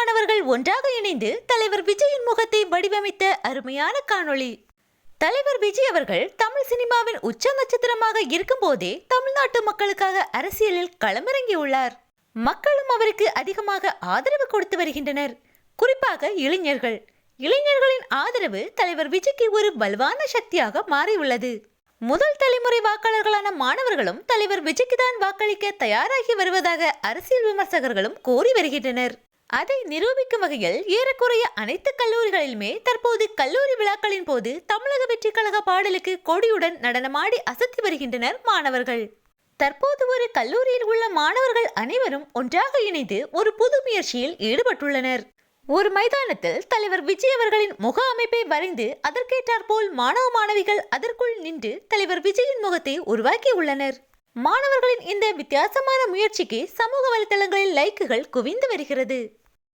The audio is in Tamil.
மாணவர்கள் ஒன்றாக இணைந்து தலைவர் விஜயின் முகத்தை வடிவமைத்த அருமையான காணொளி. தலைவர் விஜய் அவர்கள் தமிழ் சினிமாவின் உச்ச நட்சத்திரமாக இருக்கும்போதே தமிழ்நாட்டு மக்களுக்காக அரசியலில் களமிறங்கியுள்ளார். மக்களும் அவருக்கு அதிகமாக ஆதரவு கொடுத்து வருகின்றனர். குறிப்பாக இளைஞர்கள். இளைஞர்களின் ஆதரவு தலைவர் விஜய்க்கு ஒரு பலவான சக்தியாக மாறியுள்ளது. முதல் தலைமுறை வாக்காளர்களான மாணவர்களும் தலைவர் விஜய்க்கு தான் வாக்களிக்க தயாராகி வருவதாக அரசியல் விமர்சகர்களும் கோரி வருகின்றனர். அதை நிரூபிக்கும் வகையில் ஏறக்குறைய அனைத்து கல்லூரிகளிலுமே தற்போது கல்லூரி விழாக்களின் போது தமிழக வெற்றி கழக பாடலுக்கு கொடியுடன் நடனமாடி அசத்தி வருகின்றனர் மாணவர்கள். தற்போது ஒரு கல்லூரியில் உள்ள மாணவர்கள் அனைவரும் ஒன்றாக இணைந்து ஒரு புது முயற்சியில் ஈடுபட்டுள்ளனர். ஒரு மைதானத்தில் தலைவர் விஜய் அவர்களின் முக அமைப்பை வரைந்து அதற்கேற்றாற்போல் மாணவ மாணவிகள் அதற்குள் நின்று தலைவர் விஜயின் முகத்தை உருவாக்கி உள்ளனர் மாணவர்களின் இந்த வித்தியாசமான முயற்சிக்கு சமூக வலைதளங்களில் லைக்குகள் குவிந்து வருகிறது.